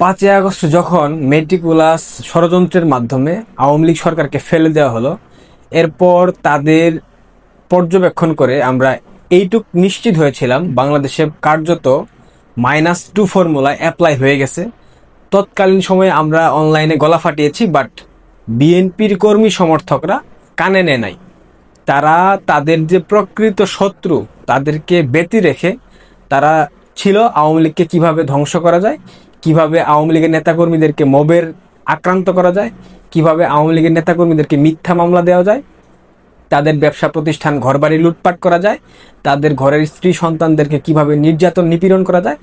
পাঁচই আগস্ট যখন মেটিকুলাস ষড়যন্ত্রের মাধ্যমে আওয়ামী লীগ সরকারকে ফেলে দেওয়া হলো, এরপর তাদের পর্যবেক্ষণ করে আমরা এইটুক নিশ্চিত হয়েছিলাম, বাংলাদেশে কার্যত মাইনাস টু ফর্মুলা অ্যাপ্লাই হয়ে গেছে। তৎকালীন সময়ে আমরা অনলাইনে গলা ফাটিয়েছি, বাট বিএনপির কর্মী সমর্থকরা কানে নেয় নাই। তারা তাদের যে প্রকৃত শত্রু, তাদেরকে ব্যতি রেখে তারা ছিল আওয়ামী লীগকে কীভাবে ধ্বংস করা যায় কীভাবে আওয়ামী লীগের নেতাকর্মীদেরকে মবের আক্রান্ত করা যায়, কীভাবে আওয়ামী লীগের নেতাকর্মীদেরকে মিথ্যা মামলা দেওয়া যায়, তাদের ব্যবসা প্রতিষ্ঠান ঘরবাড়ি লুটপাট করা যায়, তাদের ঘরের স্ত্রী সন্তানদেরকে কীভাবে নির্যাতন নিপীড়ন করা যায়,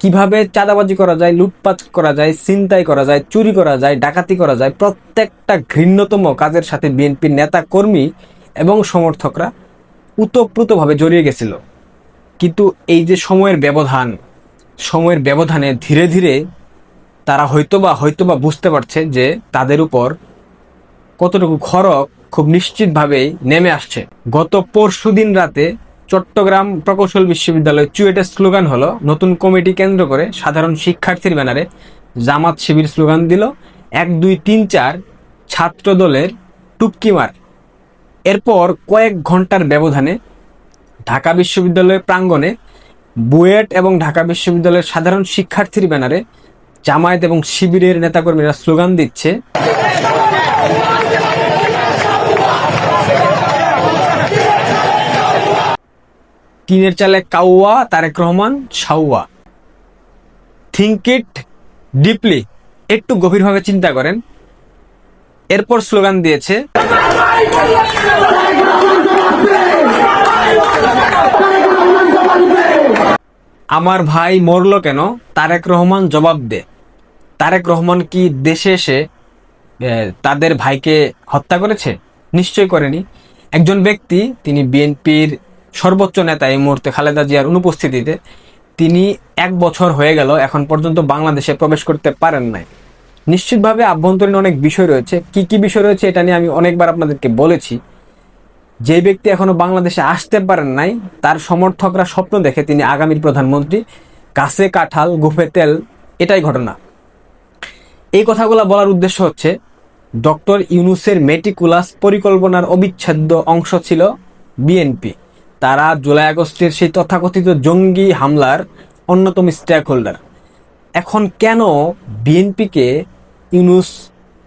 কীভাবে চাঁদাবাজি করা যায়, লুটপাট করা যায়, ছিনতাই করা যায়, চুরি করা যায়, ডাকাতি করা যায়, প্রত্যেকটা ঘৃণ্যতম কাজের সাথে বিএনপির নেতা কর্মী এবং সমর্থকরা উতপ্রুতভাবে জড়িয়ে গেছিল। কিন্তু এই যে সময়ের ব্যবধান সময়ের ব্যবধানে ধীরে ধীরে তারা হয়তোবা হয়তোবা বুঝতে পারছে যে তাদের উপর কতটুকু খরক খুব নিশ্চিতভাবেই নেমে আসছে। গত পরশু দিন রাতে চট্টগ্রাম প্রকৌশল বিশ্ববিদ্যালয় চুয়েটের স্লোগান হলো, নতুন কমিটি কেন্দ্র করে সাধারণ শিক্ষার্থীর ব্যানারে জামাত শিবির স্লোগান দিল, এক, দুই, তিন, চার ছাত্র দলের টুপকিমার এরপর কয়েক ঘণ্টার ব্যবধানে ঢাকা বিশ্ববিদ্যালয়ের প্রাঙ্গণে বুয়েট এবং ঢাকা বিশ্ববিদ্যালয়ের সাধারণ শিক্ষার্থীর ব্যানারে জামায়াত এবং শিবিরের নেতাকর্মীরা স্লোগান দিচ্ছে। টিনের চালে কাউয়া, তারেক রহমান সাউয়া থিঙ্ক ইট ডিপলি একটু গভীরভাবে চিন্তা করেন। এরপর স্লোগান দিয়েছে আমার ভাই মরল কেন? তারেক রহমান জবাব দে। তারেক রহমান কি দেশে এসে তাদের ভাইকে হত্যা করেছে? নিশ্চয় করেনি। একজন ব্যক্তি, তিনি বিএনপির সর্বোচ্চ নেতা এই মুহূর্তে খালেদা জিয়ার অনুপস্থিতিতে, তিনি এক বছর হয়ে গেল, এখন পর্যন্ত বাংলাদেশে প্রবেশ করতে পারেন নাই। নিশ্চিতভাবে আভ্যন্তরীণ অনেক বিষয় রয়েছে। কি কি বিষয় রয়েছে এটা নিয়ে আমি অনেকবার আপনাদেরকে বলেছি। যে ব্যক্তি এখনও বাংলাদেশে আসতে পারেন নাই, তার সমর্থকরা স্বপ্ন দেখে তিনি আগামীর প্রধানমন্ত্রী। কাছে কাঁঠাল, গুফে তেল, এটাই ঘটনা। এই কথাগুলো বলার উদ্দেশ্য হচ্ছে, ডক্টর ইউনুসের মেটিকুলাস পরিকল্পনার অবিচ্ছেদ্য অংশ ছিল বিএনপি। তারা জুলাই আগস্টের সেই তথাকথিত জঙ্গি হামলার অন্যতম স্টেক হোল্ডার এখন কেন বিএনপিকে ইউনুস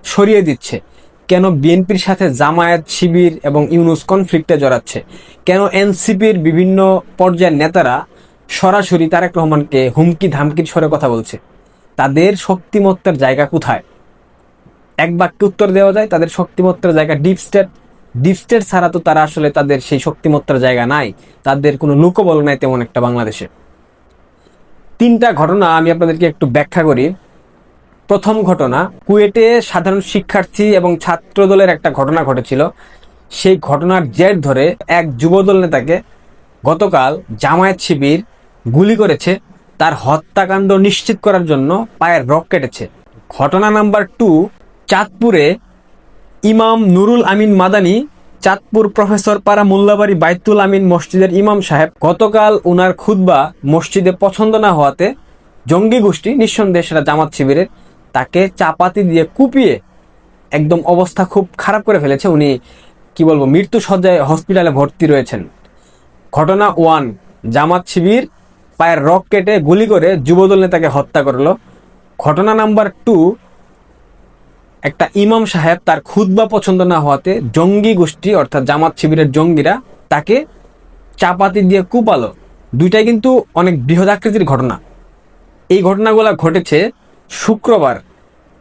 সরিয়ে দিচ্ছে? কেন বিএনপির সাথে জামায়াত শিবির এবং ইউনুস কনফ্লিক্টে জড়াচ্ছে? কেন এনসিপির বিভিন্ন পর্যায়ের নেতারা সরাসরি তারেক রহমানকে হুমকি ধামকির স্বরে কথা বলছে? তাদের শক্তিমত্তার জায়গা কোথায়? এক বাক্যে উত্তর দেওয়া যায়, তাদের শক্তিমত্তার জায়গা ডিপ স্টেট ডিপ স্টেট ছাড়া তো তারা আসলে তাদের সেই শক্তিমত্তার জায়গা নাই। তাদের কোনো লোকবল নাই তেমন একটা বাংলাদেশে। তিনটা ঘটনা আমি আপনাদেরকে একটু ব্যাখ্যা করি। প্রথম ঘটনা, কুয়েটে সাধারণ শিক্ষার্থী এবং ছাত্র দলের একটা ঘটনা ঘটেছিল। সেই ঘটনার জের ধরে এক যুবদল নেতাকে গতকাল জামায়াত শিবির গুলি করেছে। তার হত্যাকাণ্ড নিশ্চিত করার জন্য পায়ের রক কেটেছে। ঘটনা নাম্বার টু চাঁদপুরে ইমাম নুরুল আমিন মাদানি, চাঁদপুর প্রফেসর পাড়া মোল্লাবাড়ি বাইতুল আমিন মসজিদের ইমাম সাহেব গতকাল উনার খুতবা মসজিদে পছন্দ না হওয়াতে জঙ্গি গোষ্ঠী নিঃসন্দেহে সেটা জামাত শিবিরের তাকে চাপাতি দিয়ে কুপিয়ে একদম অবস্থা খুব খারাপ করে ফেলেছে। উনি, কি বলব, মৃত্যু সজ্জায় হসপিটালে ভর্তি রয়েছেন। ঘটনা ওয়ান, জামাত শিবির পায়ের রক কেটে গুলি করে যুবদল নেতাকে হত্যা করল। ঘটনা নাম্বার টু, একটা ইমাম সাহেব তার খুতবা পছন্দ না হওয়াতে জঙ্গি গোষ্ঠী, অর্থাৎ জামাত শিবিরের জঙ্গিরা, তাকে চাপাতি দিয়ে কুপালো। দুইটাই কিন্তু অনেক বৃহৎ আকৃতির ঘটনা। এই ঘটনাগুলো ঘটেছে শুক্রবার।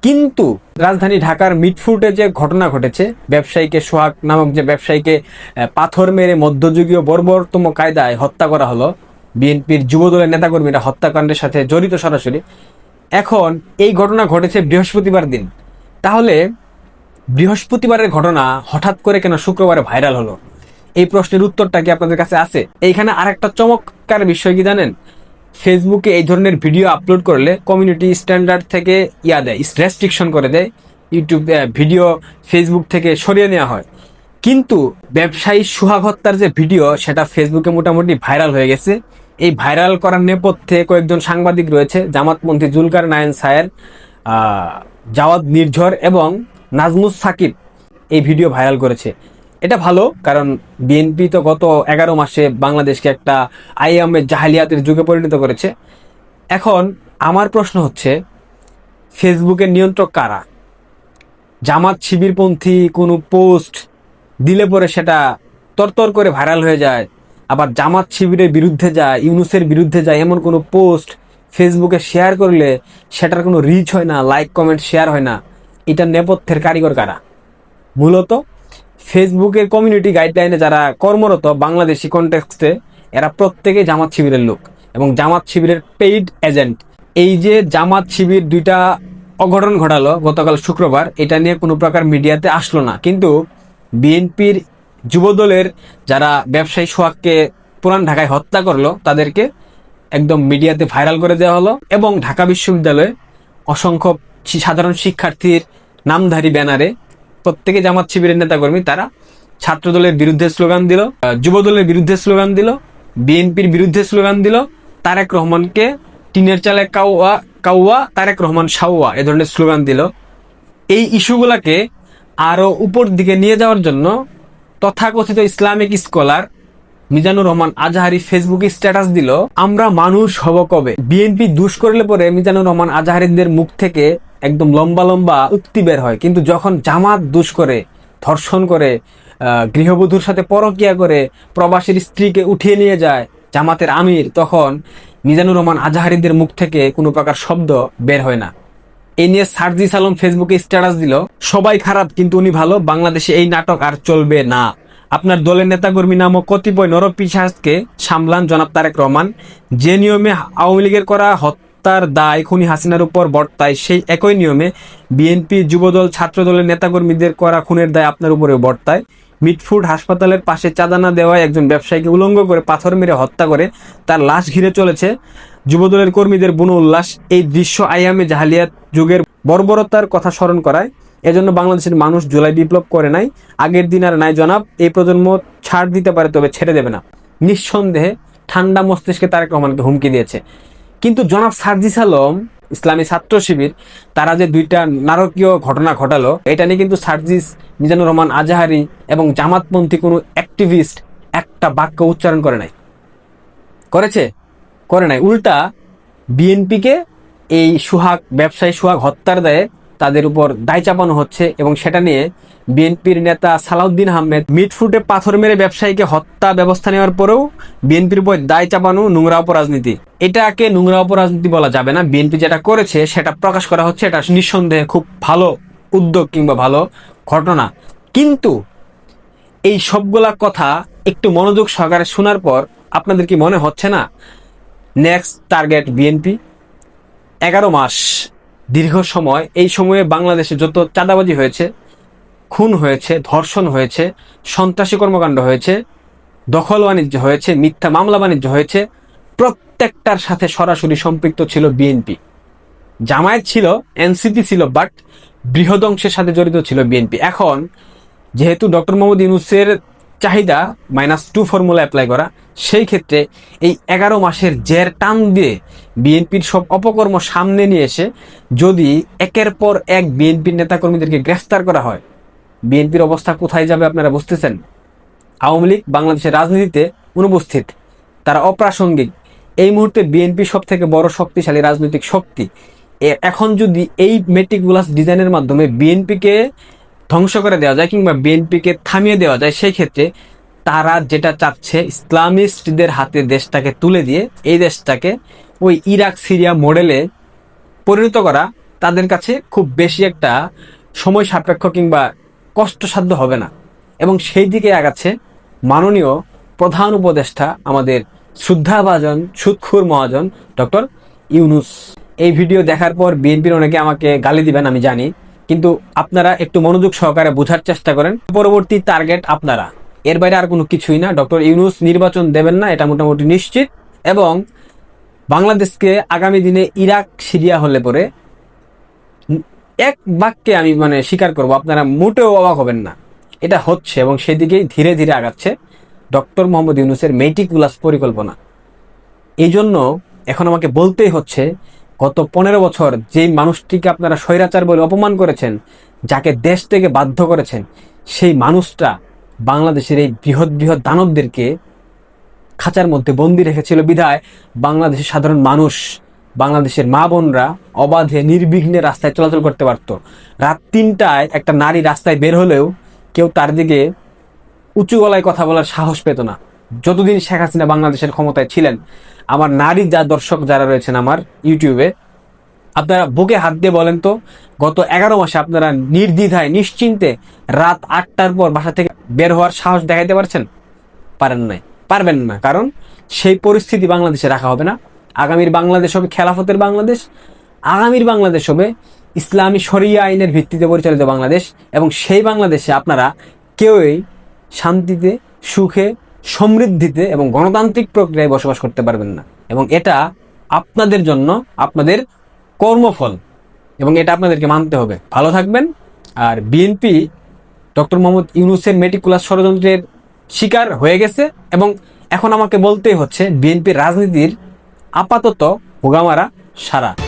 কিন্তু রাজধানী ঢাকার মিটফুটে যে ঘটনা ঘটেছে, ব্যবসায়ীকে সোহাগ নামক যে ব্যবসায়ীকে পাথর মেরে মধ্যযুগীয় বর্বরতম কায়দায় হত্যা করা হলো, বিএনপির যুবদলের নেতাকর্মীরা হত্যাকাণ্ডের সাথে জড়িত সরাসরি। এখন এই ঘটনা ঘটেছে বৃহস্পতিবার দিন। তাহলে বৃহস্পতিবারের ঘটনা হঠাৎ করে কেন শুক্রবারে ভাইরাল হলো? এই প্রশ্নের উত্তরটা কি আপনাদের কাছে আছে? এইখানে আরেকটা চমৎকার বিষয় কি জানেন? ফেসবুকে এই ধরনের ভিডিও আপলোড করলে কমিউনিটি স্ট্যান্ডার্ড থেকে ইয়া দেয় রেস্ট্রিকশন করে দেয় ইউটিউব ভিডিও ফেসবুক থেকে সরিয়ে নেওয়া হয়। কিন্তু ব্যবসায়ী সুহাগ হত্যার যে ভিডিও সেটা ফেসবুকে মোটামুটি ভাইরাল হয়ে গেছে। এই ভাইরাল করার নেপথ্যে কয়েকজন সাংবাদিক রয়েছে, জামাতপন্থী জুলকার নায়ন সায়ের জাওয়াদ নির্ঝর এবং নাজমুস সাকিব এই ভিডিও ভাইরাল করেছে। এটা ভালো, কারণ বিএনপি তো গত এগারো মাসে বাংলাদেশকে একটা আইএমের জাহালিয়াতের যুগে পরিণত করেছে। এখন আমার প্রশ্ন হচ্ছে ফেসবুকের নিয়ন্ত্রক কারা? জামাত শিবিরপন্থী কোনো পোস্ট দিলে পরে সেটা তরতর করে ভাইরাল হয়ে যায়, আবার জামাত শিবিরের বিরুদ্ধে যায়, ইউনুসের বিরুদ্ধে যায়, এমন কোনো পোস্ট ফেসবুকে শেয়ার করলে সেটার কোনো রিচ হয় না লাইক কমেন্ট শেয়ার হয় না। এটা নেপথ্যের কারিগর কারা? মূলত ফেসবুকের কমিউনিটি গাইডলাইনে যারা কর্মরত বাংলাদেশি কনটেক্সটে এরা প্রত্যেকে জামাত শিবিরের লোক এবং জামাত শিবিরের পেইড এজেন্ট এই যে জামাত শিবির দুইটা অঘটন ঘটালো গতকাল শুক্রবার, এটা নিয়ে কোনো প্রকার মিডিয়াতে আসলো না। কিন্তু বিএনপির যুবদলের যারা ব্যবসায়ী সোহাগকে পুরান ঢাকায় হত্যা করল, তাদেরকে একদম মিডিয়াতে ভাইরাল করে দেওয়া হলো এবং ঢাকা বিশ্ববিদ্যালয়ে অসংখ্য সাধারণ শিক্ষার্থীর নামধারী ব্যানারে প্রত্যেকে জামাত শিবিরের নেতাকর্মী, তারা ছাত্রদলের বিরুদ্ধে স্লোগান দিল যুবদলের বিরুদ্ধে স্লোগান দিল, বিএনপির বিরুদ্ধে স্লোগান দিল, তারেক রহমানকে টিনের চালে কাউয়া কাউয়া, তারেক রহমান সাউয়া এ ধরনের স্লোগান দিল। এই ইস্যুগুলাকে আরও উপর দিকে নিয়ে যাওয়ার জন্য তথাকথিত ইসলামিক স্কলার মিজানুর রহমান আজাহারি ফেসবুকে স্ট্যাটাস দিল, আমরা মানুষ হব কবে? বিএনপি দুষ করলে পরে মিজানুর রহমান আজাহারিদের মুখ থেকে একদম লম্বা লম্বা উক্তি বের হয়। কিন্তু যখন জামাত দুষ করে, ধর্ষণ করে গৃহবধূর সাথে পরকিয়া করে, প্রবাসীর স্ত্রীকে উঠিয়ে নিয়ে যায় জামাতের আমির, তখন মিজানুর রহমান আজাহারিদের মুখ থেকে কোনো প্রকার শব্দ বের হয় না। এ নিয়ে সার্জিস আলম ফেসবুকে স্ট্যাটাস দিল, সবাই খারাপ কিন্তু উনি ভালো, বাংলাদেশে এই নাটক আর চলবে না। আপনার দলের নেতাকর্মী নামক কতিপয় নরপিশাচকে সামলান জনাব তারেক রহমান। যে নিয়মে আওয়ামী লীগের করা হত্যার দায় খুনি হাসিনার উপর বর্তায়। সেই একই নিয়মে বিএনপি যুবদল, ছাত্রদলের নেতাকর্মীদের করা খুনের দায় আপনার উপরে বর্তায়। মিটফুড হাসপাতালের পাশে চাঁদা না দেওয়ায় একজন ব্যবসায়ীকে উলঙ্গ করে পাথর মেরে হত্যা করে। তার লাশ ঘিরে চলেছে যুবদলের কর্মীদের বুনো উল্লাস। এই দৃশ্য আইয়ামে জাহালিয়াত যুগের বর্বরতার কথা স্মরণ করায়। এজন্য বাংলাদেশের মানুষ জুলাই বিপ্লব করে নাই। আগের দিন আর নাই জনাব, এই প্রজন্ম ছাড় দিতে পারে তবে ছেড়ে দেবে না। নিঃসন্দেহে ঠান্ডা মস্তিষ্কে তারেক রহমানকে হুমকি দিয়েছে। কিন্তু জনাব সার্জিস আলম, ইসলামী ছাত্র শিবির, তারা যে দুইটা নারকীয় ঘটনা ঘটালো, এটা নিয়ে কিন্তু সার্জিস, মিজানুর রহমান আজাহারি এবং জামাতপন্থী কোনো অ্যাক্টিভিস্ট একটা বাক্য উচ্চারণ করে নাই। করেছে? করে নাই। উল্টা, বিএনপিকে এই সুহাগ, ব্যবসায়ী সুহাগ হত্যার দায়ে তাদের উপর দায় চাপানো হচ্ছে এবং সেটা নিয়ে বিএনপির নেতা সালাউদ্দিন আহমেদ মিটফুটে পাথর মেরে ব্যবসায়ীকে হত্যা ব্যবস্থা নেওয়ার পরেও বিএনপির উপর দায় চাপানো নোংরা অপরাজনীতি। এটাকে নোংরা অপরাজনীতি বলা যাবে না। বিএনপি যেটা করেছে, সেটা প্রকাশ করা হচ্ছে, এটা নিঃসন্দেহে খুব ভালো উদ্যোগ কিংবা ভালো ঘটনা। কিন্তু এই সবগুলা কথা একটু মনোযোগ সহকারে শোনার পর আপনাদের কি মনে হচ্ছে না? নেক্সট টার্গেট বিএনপি, এগারো মাস। দীর্ঘ সময় এই সময়ে বাংলাদেশে যত চাঁদাবাজি হয়েছে, খুন হয়েছে, ধর্ষণ হয়েছে, সন্ত্রাসী কর্মকাণ্ড হয়েছে, দখল বাণিজ্য হয়েছে, মিথ্যা মামলা বাণিজ্য হয়েছে, প্রত্যেকটার সাথে সরাসরি সম্পৃক্ত ছিল বিএনপি। জামায়াত ছিল, এনসিপি ছিল, বাট বৃহৎ অংশের সাথে জড়িত ছিল বিএনপি। এখন, যেহেতু ডক্টর মোহাম্মদ ইউনুসের চাহিদা মাইনাস টু ফর্মুলা অ্যাপ্লাই করা, সেই ক্ষেত্রে এই এগারো মাসের জের টান দিয়ে বিএনপির সব অপকর্ম সামনে নিয়ে এসে যদি একের পর এক বিএনপির নেতাকর্মীদেরকে গ্রেফতার করা হয়, বিএনপির অবস্থা কোথায় যাবে আপনারা বুঝতেছেন? আওয়ামী লীগ বাংলাদেশের রাজনীতিতে অনুপস্থিত, তারা অপ্রাসঙ্গিক। এই মুহূর্তে বিএনপি সব থেকে বড় শক্তিশালী রাজনৈতিক শক্তি। এখন যদি এই মেটিকুলাস ডিজাইনের মাধ্যমে বিএনপিকে ধ্বংস করে দেওয়া যায় কিংবা বিএনপিকে থামিয়ে দেওয়া যায় সেই ক্ষেত্রে তারা যেটা চাচ্ছে, ইসলামিস্টদের হাতে দেশটাকে তুলে দিয়ে এই দেশটাকে ওই ইরাক, সিরিয়া মডেলে পরিণত করা তাদের কাছে খুব বেশি একটা সময় সাপেক্ষ কিংবা কষ্টসাধ্য হবে না। এবং সেই দিকে আগাচ্ছে মাননীয় প্রধান উপদেষ্টা আমাদের শ্রদ্ধাভাজন, সুৎখুর মহাজন, ডক্টর ইউনুস। এই ভিডিও দেখার পর বিএনপির অনেকে আমাকে গালি দিবেন, আমি জানি। কিন্তু আপনারা একটু মনোযোগ সহকারে বোঝার চেষ্টা করেন। পরবর্তী টার্গেট আপনারা। এর বাইরে আর কোনো কিছুই না। ডক্টর ইউনুস নির্বাচন দেবেন না, এটা মোটামুটি নিশ্চিত। এবং বাংলাদেশকে আগামী দিনে ইরাক, সিরিয়া হলে পরে এক বাক্যে আমি মানে স্বীকার করব, আপনারা মোটেও অবাক হবেন না। এটা হচ্ছে এবং সেদিকেই ধীরে ধীরে আগাচ্ছে ডক্টর মোহাম্মদ ইউনুসের মেটিকুলাস পরিকল্পনা। এই জন্য এখন আমাকে বলতেই হচ্ছে গত পনেরো বছর যেই মানুষটিকে আপনারা স্বৈরাচার বলে অপমান করেছেন, যাকে দেশ থেকে বাধ্য করেছেন, সেই মানুষটা বাংলাদেশের এই বৃহৎ বৃহৎ দানবদেরকে খাঁচার মধ্যে বন্দি রেখেছিল বিধায় বাংলাদেশের সাধারণ মানুষ, বাংলাদেশের মা বোনরা অবাধে, নির্বিঘ্নে রাস্তায় চলাচল করতে পারতো। রাত তিনটায় একটা নারী রাস্তায় বের হলেও কেউ তার দিকে উঁচু গলায় কথা বলার সাহস পেত না। যতদিন শেখ হাসিনা বাংলাদেশের ক্ষমতায় ছিলেন, আমার নারী যা দর্শক যারা রয়েছেন আমার ইউটিউবে, আপনারা বুকে হাত দিয়ে বলেন তো, গত এগারো মাসে আপনারা নির্দ্বিধায়, নিশ্চিন্তে রাত আটটার পর বাসা থেকে বের হওয়ার সাহস দেখাইতে পারছেন? পারেন নাই। পারবেন না, কারণ সেই পরিস্থিতি বাংলাদেশে রাখা হবে না। আগামীর বাংলাদেশ হবে খেলাফতের বাংলাদেশ, আগামীর বাংলাদেশ হবে ইসলামী শরিয়া আইনের ভিত্তিতে পরিচালিত বাংলাদেশ, এবং সেই বাংলাদেশে আপনারা কেউই শান্তিতে, সুখে সমৃদ্ধিতে এবং গণতান্ত্রিক প্রক্রিয়ায় বসবাস করতে পারবেন না। এবং এটা আপনাদের জন্য আপনাদের কর্মফল। এবং এটা আপনাদেরকে মানতে হবে। ভালো থাকবেন। আর বিএনপি ডক্টর মোহাম্মদ ইউনুসের মেটিকুলাস ষড়যন্ত্রের শিকার হয়ে গেছে। এবং এখন আমাকে বলতেই হচ্ছে বিএনপির রাজনীতির আপাতত হোগামারা সারা।